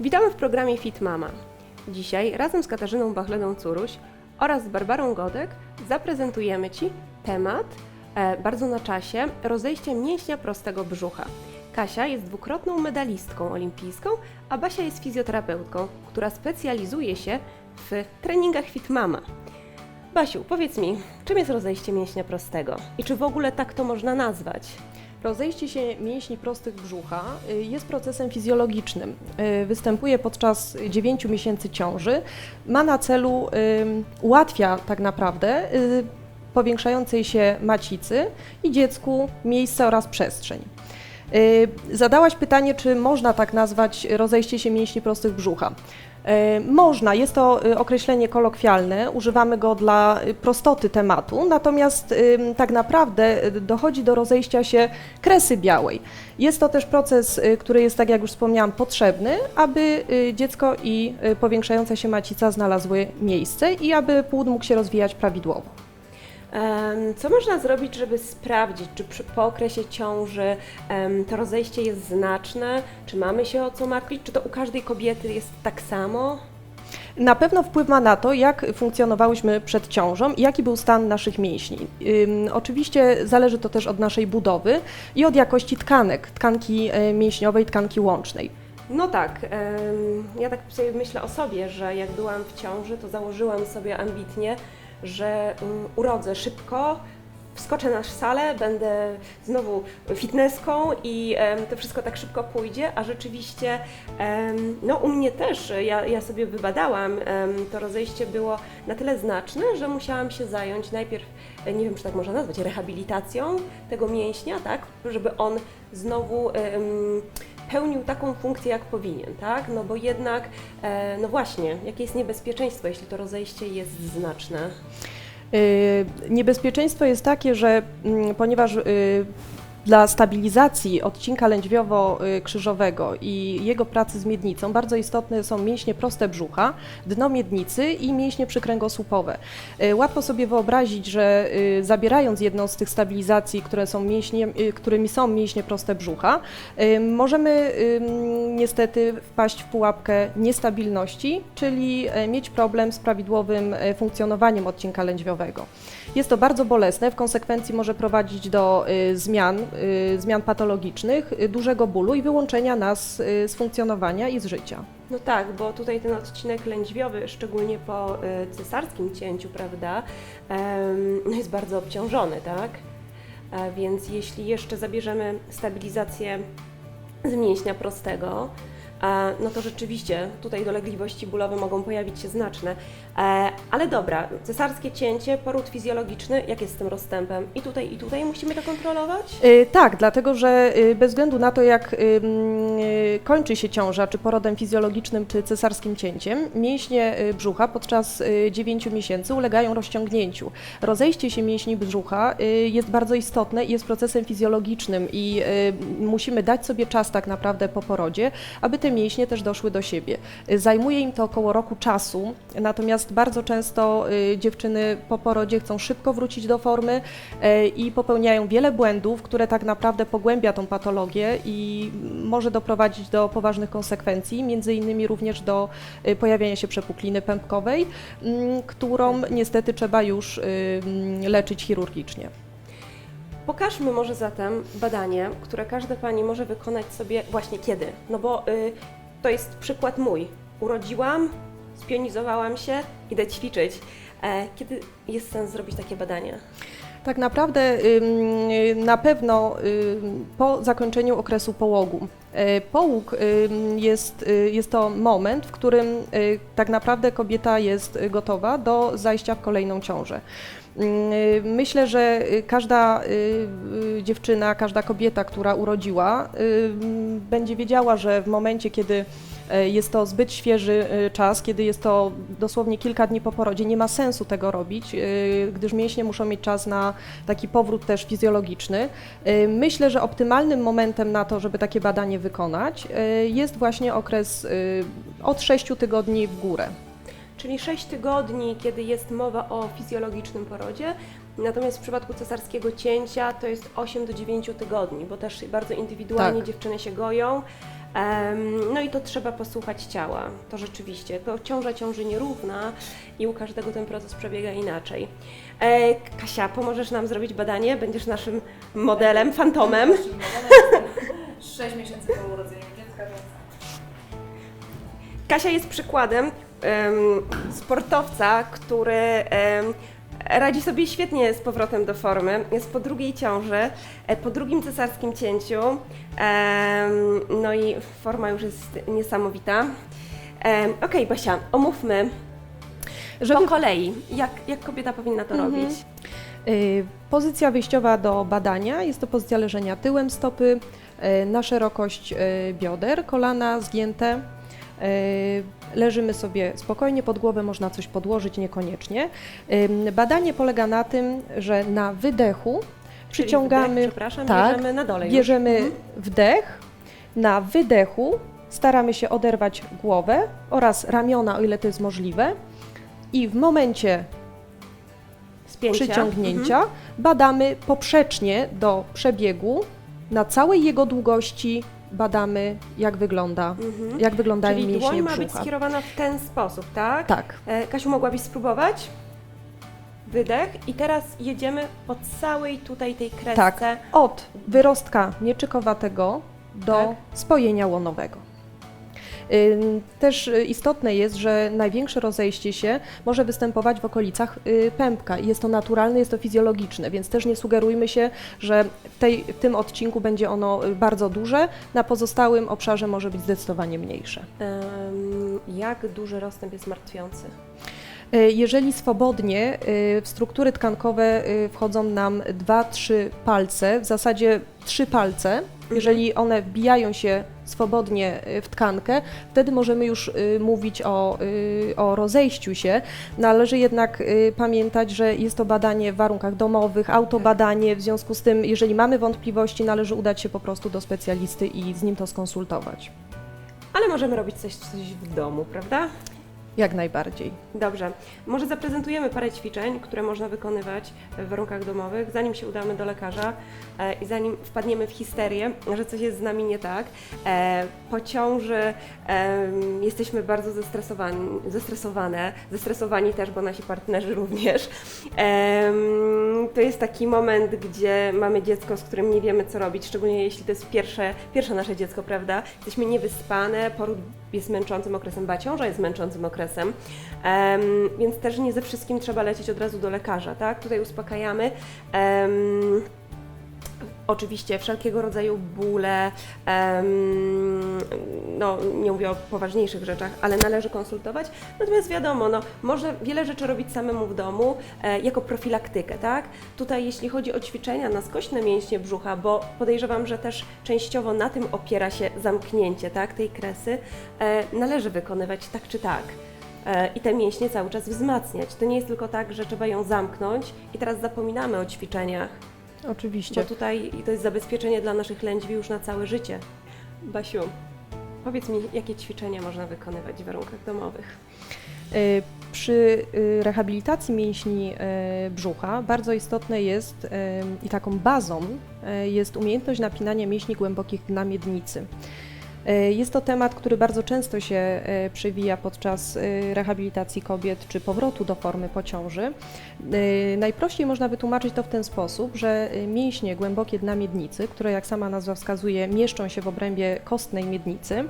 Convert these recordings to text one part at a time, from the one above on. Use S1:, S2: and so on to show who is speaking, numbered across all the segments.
S1: Witamy w programie Fit Mama. Dzisiaj razem z Katarzyną Bachleną-Curuś oraz z Barbarą Godek zaprezentujemy Ci temat e, bardzo na czasie rozejście mięśnia prostego brzucha. Kasia jest dwukrotną medalistką olimpijską, a Basia jest fizjoterapeutką, która specjalizuje się w treningach Fit Mama. Basiu, powiedz mi, czym jest rozejście mięśnia prostego i czy w ogóle tak to można nazwać?
S2: Rozejście się mięśni prostych brzucha y, jest procesem fizjologicznym. Y, Występuje podczas 9 miesięcy ciąży. Ma na celu, ułatwia tak naprawdę y, powiększającej się macicy i dziecku miejsce oraz przestrzeń. Zadałaś pytanie, czy można tak nazwać rozejście się mięśni prostych brzucha. Y, Można, jest to y, określenie kolokwialne, używamy go dla y, prostoty tematu, natomiast tak naprawdę dochodzi do rozejścia się kresy białej. Jest to też proces, który jest, tak jak już wspomniałam, potrzebny, aby dziecko i powiększająca się macica znalazły miejsce i aby płód mógł się rozwijać prawidłowo.
S1: Co można zrobić, żeby sprawdzić, czy przy, po okresie ciąży to rozejście jest znaczne, czy mamy się o co martwić, czy to u każdej kobiety jest tak samo?
S2: Na pewno wpływ ma na to, jak funkcjonowałyśmy przed ciążą i jaki był stan naszych mięśni. Ym, oczywiście zależy to też od naszej budowy i od jakości tkanek, tkanki e, mięśniowej, tkanki łącznej.
S1: No tak, ja tak sobie myślę o sobie, że jak byłam w ciąży, to założyłam sobie ambitnie, że um, urodzę szybko, wskoczę na salę, będę znowu fitnesską i to wszystko tak szybko pójdzie, a rzeczywiście no u mnie też, ja, ja sobie wybadałam, to rozejście było na tyle znaczne, że musiałam się zająć najpierw, nie wiem czy tak można nazwać, rehabilitacją tego mięśnia, tak, żeby on znowu em, pełnił taką funkcję, jak powinien, tak? No bo jednak, e, no właśnie, jakie jest niebezpieczeństwo, jeśli to rozejście jest znaczne?
S2: Y, Niebezpieczeństwo jest takie, że mm, ponieważ y, dla stabilizacji odcinka lędźwiowo-krzyżowego i jego pracy z miednicą bardzo istotne są mięśnie proste brzucha, dno miednicy i mięśnie przykręgosłupowe. Y, Łatwo sobie wyobrazić, że y, zabierając jedną z tych stabilizacji, które są mięśnie, y, którymi są mięśnie proste brzucha, możemy niestety wpaść w pułapkę niestabilności, czyli e, mieć problem z prawidłowym e, funkcjonowaniem odcinka lędźwiowego. Jest to bardzo bolesne, w konsekwencji może prowadzić do zmian, zmian patologicznych, y, dużego bólu i wyłączenia nas y, z funkcjonowania i z życia.
S1: No tak, bo tutaj ten odcinek lędźwiowy, szczególnie po cesarskim cięciu, prawda, no jest bardzo obciążony, tak? Więc jeśli jeszcze zabierzemy stabilizację z mięśnia prostego, no to rzeczywiście tutaj dolegliwości bólowe mogą pojawić się znaczne. E, Ale dobra, cesarskie cięcie, poród fizjologiczny, jak jest z tym rozstępem? I tutaj, i tutaj musimy to kontrolować?
S2: Y, Tak, dlatego że bez względu na to, jak kończy się ciąża, czy porodem fizjologicznym, czy cesarskim cięciem, mięśnie brzucha podczas 9 miesięcy ulegają rozciągnięciu. Rozejście się mięśni brzucha jest bardzo istotne i jest procesem fizjologicznym i musimy dać sobie czas tak naprawdę po porodzie, aby te mięśnie też doszły do siebie. Y, Zajmuje im to około roku czasu, natomiast bardzo często y, dziewczyny po porodzie chcą szybko wrócić do formy y, i popełniają wiele błędów, które tak naprawdę pogłębia tą patologię i może doprowadzić do poważnych konsekwencji, między innymi również do y, pojawienia się przepukliny pępkowej, mm, którą niestety trzeba już leczyć chirurgicznie.
S1: Pokażmy może zatem badanie, które każda Pani może wykonać sobie właśnie kiedy. No bo y, to jest przykład mój. Urodziłam, spionizowałam się, idę ćwiczyć. E, kiedy jest sens zrobić takie badanie?
S2: Tak naprawdę na pewno po zakończeniu okresu połogu. E, Połóg jest, y, jest to moment, w którym y, tak naprawdę kobieta jest gotowa do zajścia w kolejną ciążę. Ym, Myślę, że y, każda y, y, dziewczyna, każda kobieta, która urodziła, ym, będzie wiedziała, że w momencie, kiedy e, jest to zbyt świeży y, czas, kiedy jest to dosłownie kilka dni po porodzie, nie ma sensu tego robić, y, gdyż mięśnie muszą mieć czas na taki powrót też fizjologiczny. Y, Myślę, że optymalnym momentem na to, żeby takie badanie wykonać, y, jest właśnie okres y, od 6 tygodni w górę.
S1: Czyli 6 tygodni, kiedy jest mowa o fizjologicznym porodzie, natomiast w przypadku cesarskiego cięcia to jest 8 do 9 tygodni, bo też bardzo indywidualnie
S2: Tak.
S1: dziewczyny się goją. No i to trzeba posłuchać ciała, to rzeczywiście. To ciąża ciąży nierówna i u każdego ten proces przebiega inaczej. E, Kasia, pomożesz nam zrobić badanie? Będziesz naszym modelem, fantomem.
S3: 6 miesięcy po urodzeniu dziecka, więc
S1: Kasia jest przykładem em, sportowca, który radzi sobie świetnie z powrotem do formy. Jest po drugiej ciąży, e, po drugim cesarskim cięciu. no i forma już jest niesamowita. Okej, Basia, omówmy
S2: Żeby
S1: po kolei, jak, jak kobieta powinna to
S2: Mhm.
S1: robić.
S2: Y, Pozycja wyjściowa do badania jest to pozycja leżenia tyłem stopy y, na szerokość y, bioder, kolana zgięte. Y, Leżymy sobie spokojnie, pod głowę można coś podłożyć, niekoniecznie. Ym, Badanie polega na tym, że na wydechu
S1: Czyli
S2: przyciągamy,
S1: wdech, przepraszam,
S2: tak,
S1: bierzemy na dole już.
S2: bierzemy
S1: Mhm.
S2: wdech, na wydechu staramy się oderwać głowę oraz ramiona, o ile to jest możliwe. I w momencie
S1: Spięcia.
S2: przyciągnięcia
S1: Mhm.
S2: badamy poprzecznie do przebiegu. Na całej jego długości badamy, jak wygląda,
S1: Mhm.
S2: jak wyglądają
S1: Czyli dłoń
S2: mięśnie
S1: ma być
S2: brzucha.
S1: skierowana w ten sposób, tak?
S2: Tak,
S1: E, Kasiu, mogłabyś spróbować? Wydech i teraz jedziemy po całej tutaj tej kresce.
S2: tak. Od wyrostka mieczykowatego do
S1: Tak.
S2: spojenia łonowego. Ym, Też y, istotne jest, że największe rozejście się może występować w okolicach y, pępka. Jest to naturalne, jest to fizjologiczne, więc też nie sugerujmy się, że w, tej, w tym odcinku będzie ono y, bardzo duże, na pozostałym obszarze może być zdecydowanie mniejsze.
S1: Jak duży rozstęp jest martwiący?
S2: Y, Jeżeli swobodnie y, w struktury tkankowe y, wchodzą nam dwa, trzy palce, w zasadzie trzy palce, jeżeli one wbijają się swobodnie y, w tkankę, wtedy możemy już y, mówić o, y, o rozejściu się. Należy jednak pamiętać, że jest to badanie w warunkach domowych, autobadanie, w związku z tym, jeżeli mamy wątpliwości, należy udać się po prostu do specjalisty i z nim to skonsultować.
S1: Ale możemy robić coś, coś w domu, prawda?
S2: Jak najbardziej.
S1: Dobrze. Może zaprezentujemy parę ćwiczeń, które można wykonywać w warunkach domowych, zanim się udamy do lekarza e, i zanim wpadniemy w histerię, że coś jest z nami nie tak. E, po ciąży em, jesteśmy bardzo zestresowani, zestresowane, zestresowani też, bo nasi partnerzy również. Em, to jest taki moment, gdzie mamy dziecko, z którym nie wiemy co robić, szczególnie jeśli to jest pierwsze, pierwsze nasze dziecko, prawda? Jesteśmy niewyspane, poród jest męczącym okresem, ba ciąża jest męczącym okresem, em, więc też nie ze wszystkim trzeba lecieć od razu do lekarza, tak? Tutaj uspokajamy. Em, Oczywiście wszelkiego rodzaju bóle, em, no nie mówię o poważniejszych rzeczach, ale należy konsultować. Natomiast wiadomo, no, można wiele rzeczy robić samemu w domu e, jako profilaktykę, tak? Tutaj jeśli chodzi o ćwiczenia na skośne mięśnie brzucha, bo podejrzewam, że też częściowo na tym opiera się zamknięcie, tak, tej kresy, e, należy wykonywać tak czy tak. E, I te mięśnie cały czas wzmacniać. To nie jest tylko tak, że trzeba ją zamknąć i teraz zapominamy o ćwiczeniach,
S2: Oczywiście.
S1: bo tutaj to jest zabezpieczenie dla naszych lędźwi już na całe życie. Basiu, powiedz mi, jakie ćwiczenia można wykonywać w warunkach domowych?
S2: Y, Przy y, rehabilitacji mięśni y, brzucha bardzo istotne jest i taką bazą jest umiejętność napinania mięśni głębokich na miednicy. Y, Jest to temat, który bardzo często się y, przewija podczas y, rehabilitacji kobiet czy powrotu do formy po ciąży. Najprościej można wytłumaczyć to w ten sposób, że mięśnie głębokie dna miednicy, które jak sama nazwa wskazuje mieszczą się w obrębie kostnej miednicy,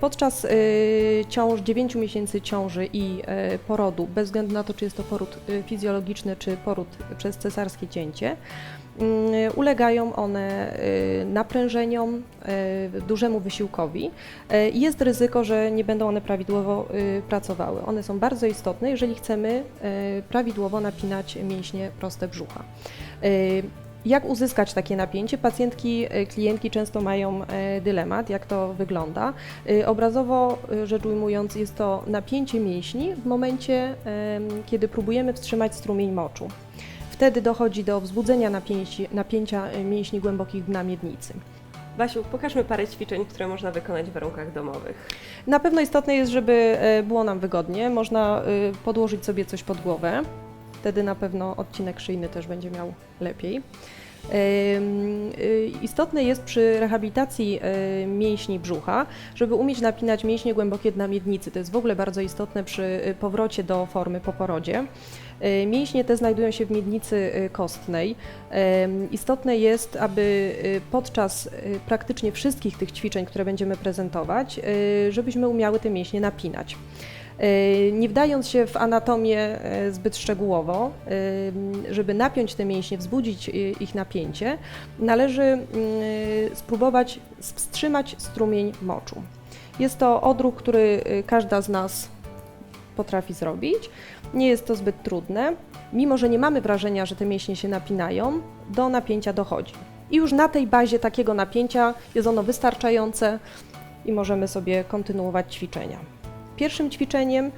S2: Podczas y, ciąż, 9 miesięcy ciąży i y, porodu, bez względu na to, czy jest to poród fizjologiczny, czy poród przez cesarskie cięcie, y, ulegają one naprężeniom, dużemu wysiłkowi jest ryzyko, że nie będą one prawidłowo pracowały. One są bardzo istotne, jeżeli chcemy prawidłowo napinać mięśnie proste brzucha. Jak uzyskać takie napięcie? Pacjentki, y, klientki często mają y, dylemat, jak to wygląda. Y, Obrazowo rzecz ujmując, jest to napięcie mięśni w momencie, kiedy próbujemy wstrzymać strumień moczu. Wtedy dochodzi do wzbudzenia napięci, napięcia mięśni głębokich dna miednicy.
S1: Basiu, pokażmy parę ćwiczeń, które można wykonać w warunkach domowych.
S2: Na pewno istotne jest, żeby było nam wygodnie. Można podłożyć sobie coś pod głowę. Wtedy na pewno odcinek szyjny też będzie miał lepiej. Y, Istotne jest przy rehabilitacji y, mięśni brzucha, żeby umieć napinać mięśnie głębokie dna miednicy. To jest w ogóle bardzo istotne przy y, powrocie do formy po porodzie. Mięśnie te znajdują się w miednicy kostnej. Istotne jest, aby podczas praktycznie wszystkich tych ćwiczeń, które będziemy prezentować, żebyśmy umiały te mięśnie napinać. Y, Nie wdając się w anatomię y, zbyt szczegółowo, y, żeby napiąć te mięśnie, wzbudzić ich napięcie, należy spróbować wstrzymać strumień moczu. Jest to odruch, który każda z nas potrafi zrobić. Nie jest to zbyt trudne. Mimo, że nie mamy wrażenia, że te mięśnie się napinają, do napięcia dochodzi. I już na tej bazie takiego napięcia jest ono wystarczające i możemy sobie kontynuować ćwiczenia. Pierwszym ćwiczeniem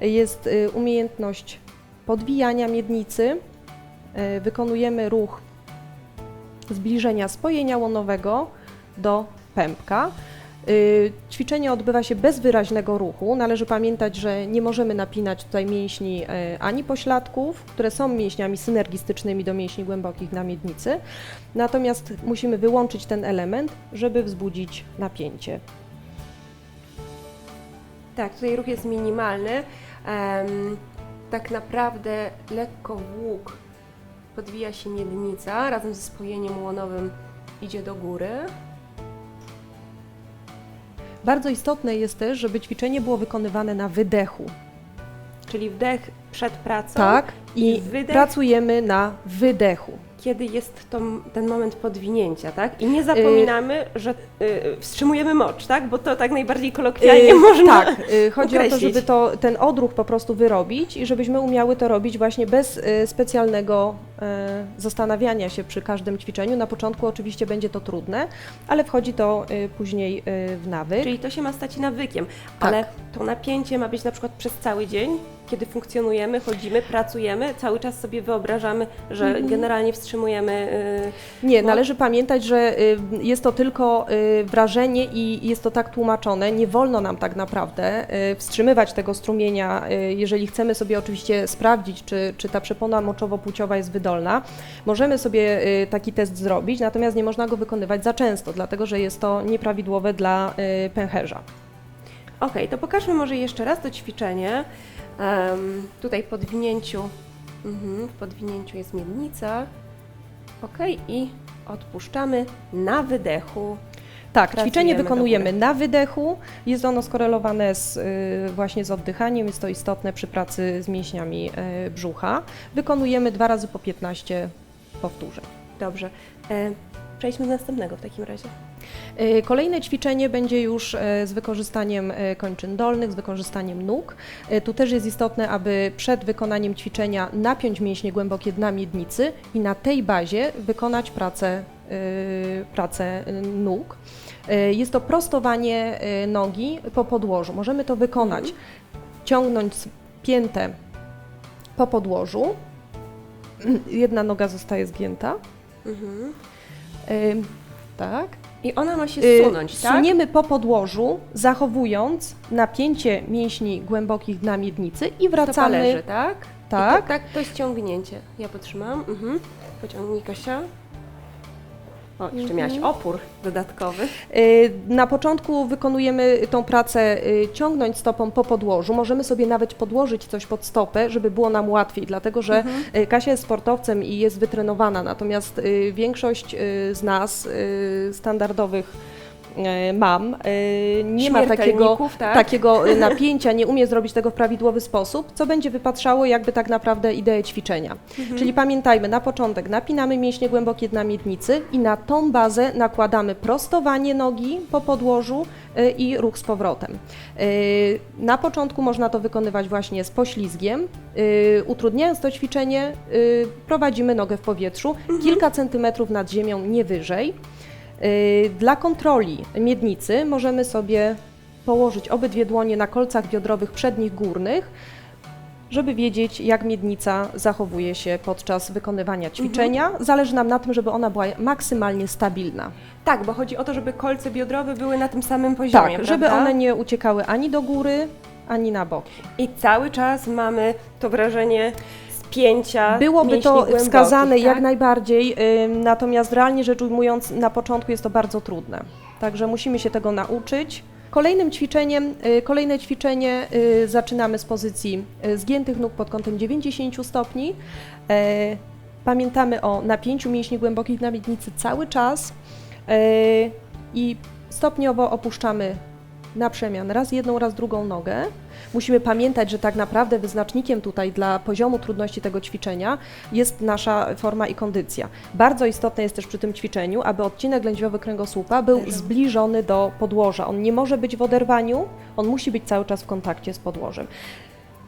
S2: jest y, umiejętność podwijania miednicy. Y, Wykonujemy ruch zbliżenia spojenia łonowego do pępka. Y, Ćwiczenie odbywa się bez wyraźnego ruchu. Należy pamiętać, że nie możemy napinać tutaj mięśni ani pośladków, które są mięśniami synergistycznymi do mięśni głębokich na miednicy. Natomiast musimy wyłączyć ten element, żeby wzbudzić napięcie.
S1: Tak, tutaj ruch jest minimalny. Em, tak naprawdę lekko w łuk podwija się miednica, razem ze spojeniem łonowym idzie do góry.
S2: Bardzo istotne jest też, żeby ćwiczenie było wykonywane na wydechu.
S1: Czyli wdech przed pracą.
S2: Tak, i
S1: I wydech?
S2: pracujemy na wydechu.
S1: Kiedy jest to, ten moment podwinięcia, tak? I nie zapominamy, że y, wstrzymujemy mocz, tak? Bo to tak najbardziej kolokwialnie
S2: Y,
S1: można
S2: Tak, y, chodzi o to,
S1: określić.
S2: żeby to, ten odruch po prostu wyrobić i żebyśmy umiały to robić właśnie bez y, specjalnego y, zastanawiania się przy każdym ćwiczeniu. Na początku oczywiście będzie to trudne, ale wchodzi to y, później y, w nawyk.
S1: Czyli to się ma stać nawykiem,
S2: Tak.
S1: ale to napięcie ma być na przykład przez cały dzień, kiedy funkcjonujemy, chodzimy, pracujemy, cały czas sobie wyobrażamy, że
S2: Mhm.
S1: generalnie wstrzymujemy.
S2: Nie,
S1: Bo-
S2: należy pamiętać, że y, jest to tylko y, wrażenie i jest to tak tłumaczone. Nie wolno nam tak naprawdę y, wstrzymywać tego strumienia, y, jeżeli chcemy sobie oczywiście sprawdzić, czy, czy ta przepona moczowo-płciowa jest wydolna. Możemy sobie y, taki test zrobić, natomiast nie można go wykonywać za często, dlatego że jest to nieprawidłowe dla y, pęcherza.
S1: Okej, to pokażmy może jeszcze raz to ćwiczenie. Em, tutaj w podwinięciu, mhm, w podwinięciu jest miednica. Okej, i odpuszczamy na wydechu.
S2: Tak,
S1: Pracujemy
S2: ćwiczenie wykonujemy na wydechu. Jest ono skorelowane z, y, właśnie z oddychaniem. Jest to istotne przy pracy z mięśniami y, brzucha. Wykonujemy dwa razy po 15 powtórzeń.
S1: Dobrze. E, przejdźmy do następnego w takim razie.
S2: Y, Kolejne ćwiczenie będzie już y, z wykorzystaniem kończyn dolnych, z wykorzystaniem nóg. Tu też jest istotne, aby przed wykonaniem ćwiczenia napiąć mięśnie głębokie dna miednicy i na tej bazie wykonać pracę, pracę y, nóg. Y, Jest to prostowanie y, nogi po podłożu. Możemy to wykonać ciągnąć piętę po podłożu. Jedna noga zostaje zgięta.
S1: Mhm.
S2: Y, Tak.
S1: I ona ma się
S2: Y,
S1: sunąć, tak?
S2: Suniemy po podłożu, zachowując napięcie mięśni głębokich dna miednicy i wracamy.
S1: leży, tak?
S2: Tak.
S1: To, tak, to jest ciągnięcie. Ja potrzymam. Mhm. Pociągnij Kasia. O, jeszcze
S2: Mhm.
S1: miałaś opór dodatkowy.
S2: Y, Na początku wykonujemy tą pracę y, ciągnąć stopą po podłożu. Możemy sobie nawet podłożyć coś pod stopę, żeby było nam łatwiej, dlatego że
S1: Mhm.
S2: y, Kasia jest sportowcem i jest wytrenowana, natomiast większość z nas, standardowych mam, y, nie ma takiego,
S1: tak?
S2: takiego y, napięcia, nie umie zrobić tego w prawidłowy sposób, co będzie wypatrzało jakby tak naprawdę ideę ćwiczenia.
S1: Mhm.
S2: Czyli pamiętajmy, na początek napinamy mięśnie głębokie dna miednicy i na tą bazę nakładamy prostowanie nogi po podłożu i ruch z powrotem. Na początku można to wykonywać właśnie z poślizgiem. Utrudniając to ćwiczenie, prowadzimy nogę w powietrzu kilka centymetrów nad ziemią, nie wyżej. Y, Dla kontroli miednicy możemy sobie położyć obydwie dłonie na kolcach biodrowych przednich górnych, żeby wiedzieć, jak miednica zachowuje się podczas wykonywania ćwiczenia. Zależy nam na tym, żeby ona była maksymalnie stabilna.
S1: Tak, bo chodzi o to, żeby kolce biodrowe były na tym samym poziomie,
S2: Tak, żeby
S1: prawda?
S2: one nie uciekały ani do góry, ani na boki.
S1: I cały czas mamy to wrażenie spięcia.
S2: Byłoby to wskazane jak
S1: tak?
S2: najbardziej, natomiast realnie rzecz ujmując, na początku jest to bardzo trudne. Także musimy się tego nauczyć. Kolejnym ćwiczeniem, y, kolejne ćwiczenie y, zaczynamy z pozycji y, zgiętych nóg pod kątem 90 stopni. E, Pamiętamy o napięciu mięśni głębokich na miednicy cały czas e, i stopniowo opuszczamy na przemian raz jedną, raz drugą nogę. Musimy pamiętać, że tak naprawdę wyznacznikiem tutaj dla poziomu trudności tego ćwiczenia jest nasza forma i kondycja. Bardzo istotne jest też przy tym ćwiczeniu, aby odcinek lędźwiowy kręgosłupa był zbliżony do podłoża. On nie może być w oderwaniu, on musi być cały czas w kontakcie z podłożem.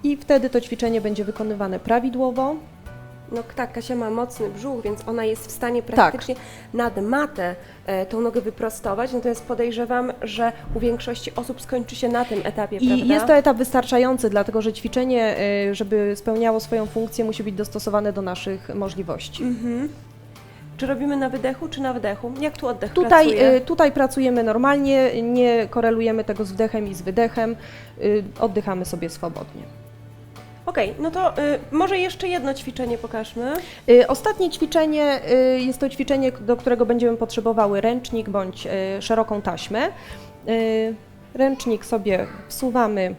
S2: I wtedy to ćwiczenie będzie wykonywane prawidłowo,
S1: No tak, Kasia ma mocny brzuch, więc ona jest w stanie
S2: Tak.
S1: praktycznie nad matę e, tą nogę wyprostować, natomiast podejrzewam, że u większości osób skończy się na tym etapie,
S2: I
S1: prawda?
S2: jest to etap wystarczający, dlatego że ćwiczenie, y, żeby spełniało swoją funkcję, musi być dostosowane do naszych możliwości.
S1: Mhm. Czy robimy na wydechu, czy na wdechu? Jak tu oddech
S2: Tutaj,
S1: pracuje?
S2: y, tutaj pracujemy normalnie, nie korelujemy tego z wdechem i z wydechem, y, oddychamy sobie swobodnie.
S1: Okej, no to y, może jeszcze jedno ćwiczenie pokażmy.
S2: Y, Ostatnie ćwiczenie y, jest to ćwiczenie, do którego będziemy potrzebowały ręcznik bądź y, szeroką taśmę. Y, Ręcznik sobie wsuwamy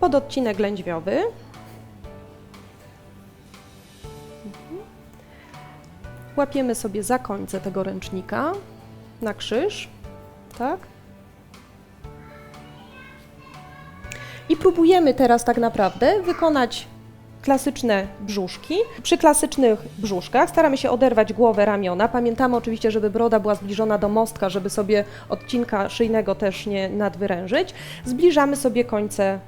S2: pod odcinek lędźwiowy. Mhm. Łapiemy sobie za końce tego ręcznika na krzyż, tak? I próbujemy teraz tak naprawdę wykonać klasyczne brzuszki. Przy klasycznych brzuszkach staramy się oderwać głowę, ramiona. Pamiętamy oczywiście, żeby broda była zbliżona do mostka, żeby sobie odcinka szyjnego też nie nadwyrężyć. Zbliżamy sobie końce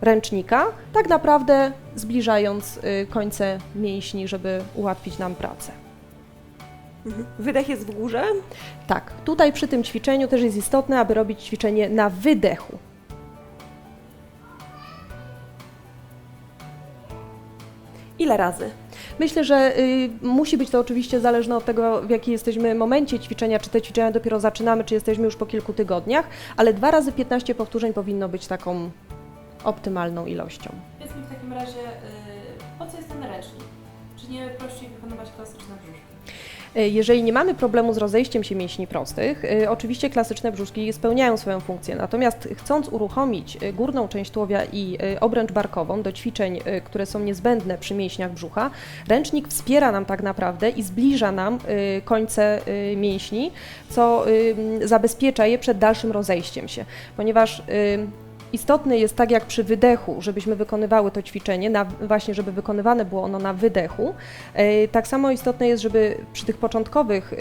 S2: ręcznika, tak naprawdę zbliżając y, końce mięśni, żeby ułatwić nam pracę.
S1: Mhm. Wydech jest w górze.
S2: Tak, tutaj przy tym ćwiczeniu też jest istotne, aby robić ćwiczenie na wydechu.
S1: Ile razy?
S2: Myślę, że y, musi być to oczywiście zależne od tego, w jakim jesteśmy momencie ćwiczenia, czy te ćwiczenia dopiero zaczynamy, czy jesteśmy już po kilku tygodniach, ale dwa razy 15 powtórzeń powinno być taką optymalną ilością.
S3: Powiedz mi w takim razie, y, po co jest ten ręcznik? Czy nie prościej wykonywać klasyczne brzuszki?
S2: Y, Jeżeli nie mamy problemu z rozejściem się mięśni prostych, y, oczywiście klasyczne brzuszki spełniają swoją funkcję. Natomiast chcąc uruchomić y, górną część tułowia i obręcz barkową do ćwiczeń, które są niezbędne przy mięśniach brzucha, ręcznik wspiera nam tak naprawdę i zbliża nam końce mięśni, co zabezpiecza je przed dalszym rozejściem się, ponieważ y, Istotne jest tak jak przy wydechu, żebyśmy wykonywały to ćwiczenie, na, właśnie żeby wykonywane było ono na wydechu. E, Tak samo istotne jest, żeby przy tych początkowych,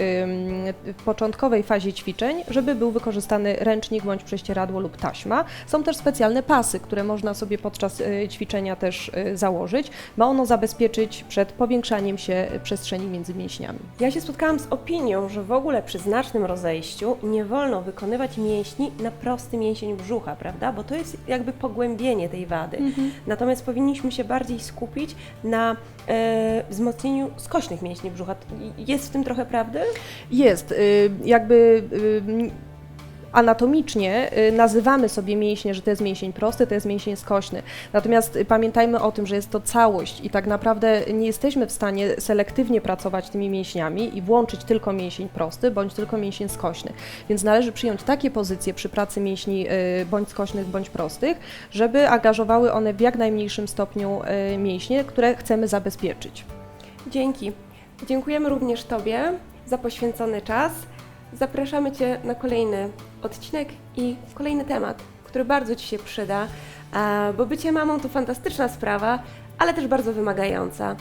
S2: początkowej fazie ćwiczeń, żeby był wykorzystany ręcznik bądź prześcieradło lub taśma. Są też specjalne pasy, które można sobie podczas y, ćwiczenia też y, założyć. Ma ono zabezpieczyć przed powiększaniem się przestrzeni między mięśniami.
S1: Ja się spotkałam z opinią, że w ogóle przy znacznym rozejściu nie wolno wykonywać mięśni na prosty mięsień brzucha, prawda? Bo to jest jakby pogłębienie tej wady. Natomiast powinniśmy się bardziej skupić na e, wzmocnieniu skośnych mięśni brzucha. Jest w tym trochę prawdy?
S2: Jest, y, jakby y, anatomicznie y, nazywamy sobie mięśnie, że to jest mięsień prosty, to jest mięsień skośny. Natomiast y, pamiętajmy o tym, że jest to całość i tak naprawdę nie jesteśmy w stanie selektywnie pracować tymi mięśniami i włączyć tylko mięsień prosty bądź tylko mięsień skośny. Więc należy przyjąć takie pozycje przy pracy mięśni y, bądź skośnych, bądź prostych, żeby angażowały one w jak najmniejszym stopniu mięśnie, które chcemy zabezpieczyć.
S1: Dzięki. Dziękujemy również Tobie za poświęcony czas. Zapraszamy Cię na kolejny odcinek i kolejny temat, który bardzo Ci się przyda, bo bycie mamą to fantastyczna sprawa, ale też bardzo wymagająca.